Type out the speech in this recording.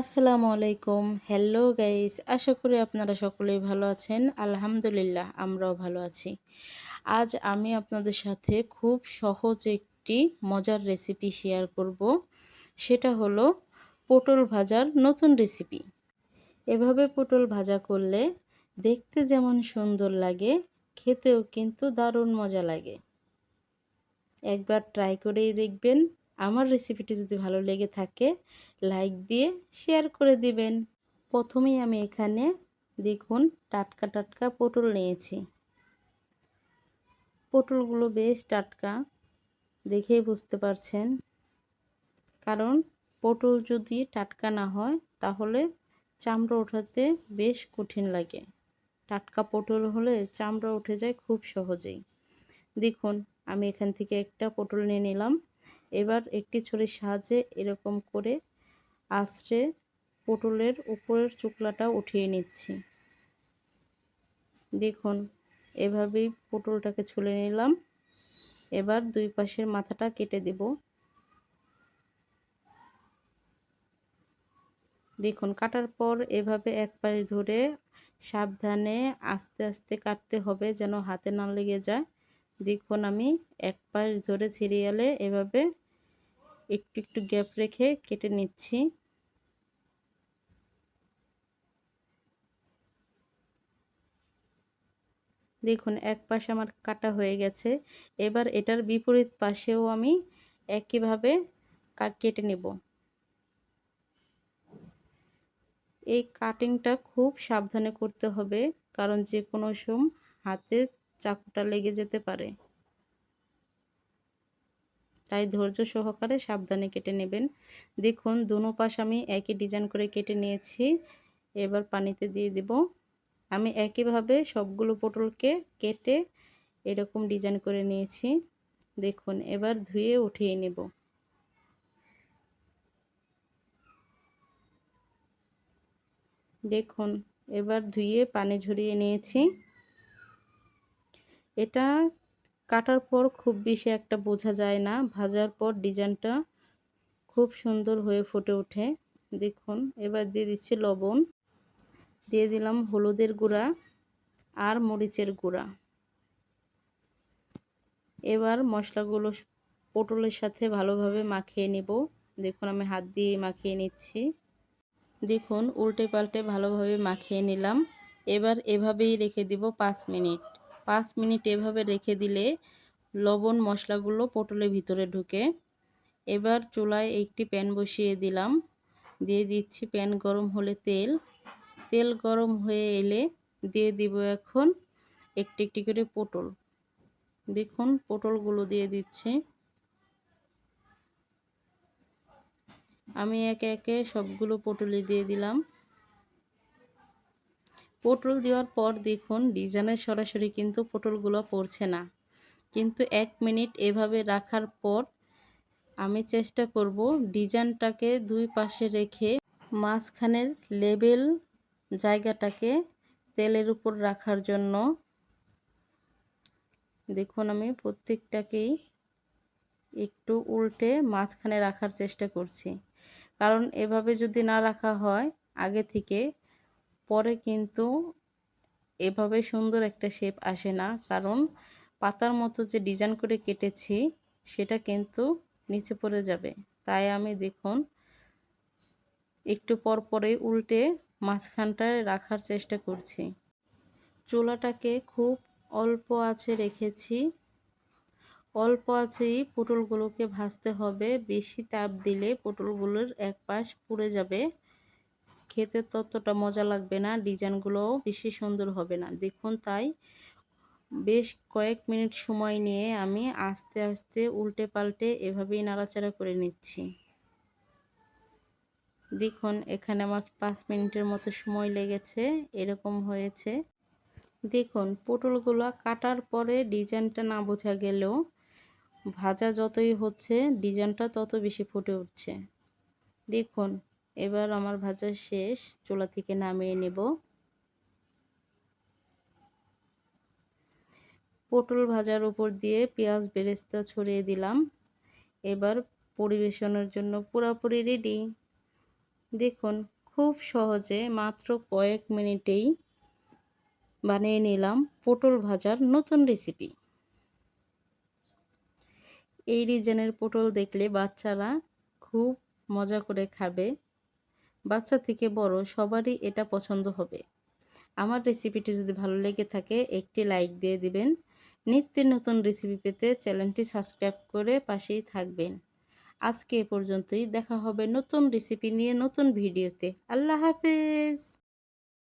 আসসালামু আলাইকুম। Hello guys আশা করি আপনারা সকলেই ভালো আছেন। আলহামদুলিল্লাহ, আমরাও ভালো আছি। আজ আমি আপনাদের সাথে খুব সহজ একটি মজার রেসিপি শেয়ার করব। সেটা হলো পটল ভাজার নতুন রেসিপি এভাবে পটল ভাজা করলে দেখতে যেমন সুন্দর লাগে, খেতেও কিন্তু দারুণ মজা লাগে। একবার ট্রাই করেই দেখবেন। আমার রেসিপিটি যদি ভালো লেগে থাকে লাইক দিয়ে শেয়ার করে দিবেন। প্রথমেই আমি এখানে দেখুন টাটকা টাটকা পটল নিয়েছি। পটলগুলো বেশ টাটকা, দেখেই বুঝতে পারছেন। কারণ পটল যদি টাটকা না হয়, তাহলে চামড়া ওঠাতে বেশ কঠিন লাগে। টাটকা পটল হলে চামড়া উঠে যায় খুব সহজেই। দেখুন, আমি এখান থেকে একটা পটল নিয়ে নিলাম। এবার একটি ছুরির সাহায্যে এরকম করে আঁচড়ে পটলের উপরের চুকলাটা উঠিয়ে নিচ্ছি। দেখুন, এভাবেই পটলটাকে ছুলে নিলাম। এবার দুই পাশের মাথাটা কেটে দেব। দেখুন, কাটার পর এভাবে এক পাশ ধরে সাবধানে আস্তে আস্তে কাটতে হবে যেন হাতে না লেগে যায়। দেখুন আমি এক পাশ ধরে সিরিয়ালে এভাবে একটু একটু গ্যাপ রেখে কেটে নিচ্ছি। দেখুন, এক পাশে আমার কাটা হয়ে গেছে। এবার এটার বিপরীত পাশেও আমি একইভাবে কেটে নেব। এই কাটিংটা খুব সাবধানে করতে হবে, কারণ যে কোনো সময় হাতে চাকুটা লেগে যেতে পারে। তাই ধৈর্য সহকারে সাবধানে কেটে নেবেন। দেখুন, দুনো পাশ আমি একই ডিজাইন করে কেটে নিয়েছি। এবার পানিতে দিয়ে দেব। আমি একইভাবে সবগুলো পটলকে কেটে এরকম ডিজাইন করে নিয়েছি। দেখুন, এবার ধুয়ে উঠিয়ে নেব। দেখুন, এবার ধুয়ে পানি ঝরিয়ে নিয়েছি। এটা কাটার পর খুব বেশি একটা বোঝা যায় না। ভাজার পর ডিজাইনটা খুব সুন্দর হয়ে ফুটে ওঠে। দেখুন, এবার দিয়ে দিচ্ছি লবণ। দিয়ে দিলাম হলুদের গুঁড়া আর মরিচের গুঁড়া। এবার মশলাগুলো পটলের সাথে ভালোভাবে মাখিয়ে নিব। দেখুন, আমি হাত দিয়ে মাখিয়ে নিচ্ছি। দেখুন, উল্টে পাল্টে ভালোভাবে মাখিয়ে নিলাম। এবার এভাবেই রেখে দিব পাঁচ মিনিট। পাঁচ মিনিট এভাবে রেখে দিলে লবণ মশলাগুলো পটলের ভিতরে ঢুকে। এবার চুলায় একটি প্যান বসিয়ে দিলাম। দিয়ে দিচ্ছি প্যান গরম হলে তেল। তেল গরম হয়ে এলে দিয়ে দিব এখন একটি একটি করে পটল। দেখুন পটলগুলো দিয়ে দিচ্ছি। আমি একে একে সবগুলো পটলই দিয়ে দিলাম। পটল দেওয়ার পর দেখুন, ডিজাইনের সরাসরি কিন্তু পটলগুলো পড়ছে না। কিন্তু এক মিনিট এভাবে রাখার পর আমি চেষ্টা করব ডিজাইনটাকে দুই পাশে রেখে মাঝখানের লেবেল জায়গাটাকে তেলের উপর রাখার জন্য। দেখুন, আমি প্রত্যেকটাকেই একটু উল্টে মাঝখানে রাখার চেষ্টা করছি। কারণ এভাবে যদি না রাখা হয়, আগে থেকে পরে কিন্তু এভাবে সুন্দর একটা শেপ আসে না। কারণ পাতার মতো যে ডিজাইন করে কেটেছি, সেটা কিন্তু নিচে পড়ে যাবে। তাই আমি দেখুন, একটু পর পরে উল্টে মাঝখানটায় রাখার চেষ্টা করছি। চুলাটাকে খুব অল্প আছে রেখেছি। অল্প আছেই পটলগুলোকে ভাজতে হবে। বেশি তাপ দিলে পটলগুলোর এক পাশ পুড়ে যাবে। খেতে ততটা মজা লাগবে না, ডিজাইনগুলোও বেশি সুন্দর হবে না। দেখুন তাই, বেশ কয়েক মিনিট সময় নিয়ে আমি আস্তে আস্তে উল্টে পাল্টে এভাবেই নাড়াচাড়া করে নিচ্ছি। দেখুন, এখানে আমার পাঁচ মিনিটের মতো সময় লেগেছে, এরকম হয়েছে। দেখুন, পটলগুলো কাটার পরে ডিজাইনটা না বোঝা গেলেও ভাজা যতই হচ্ছে, ডিজাইনটা তত বেশি ফুটে উঠছে। দেখুন এবার আমার ভাজা শেষ, চুলা থেকে নামিয়ে নেব। পটল ভাজার উপর দিয়ে পেঁয়াজ বেরেস্তা ছড়িয়ে দিলাম। এবার পরিবেশনের জন্য পুরোপুরি রেডি দেখুন, খুব সহজে মাত্র কয়েক মিনিটেই বানিয়ে নিলাম পটল ভাজার নতুন রেসিপি এই রিজনের পটল দেখলে বাচ্চারা খুব মজা করে খাবে। বাচ্চা থেকে বড় সবারই এটা পছন্দ হবে। আমার রেসিপিটি যদি ভালো লেগে থাকে, একটি লাইক দিয়ে দিবেন। নিত্য নতুন রেসিপি পেতে চ্যানেলটি সাবস্ক্রাইব করে পাশেই থাকবেন। আজকে এ পর্যন্তই। দেখা হবে নতুন রেসিপি নিয়ে নতুন ভিডিওতে। আল্লাহ হাফেজ!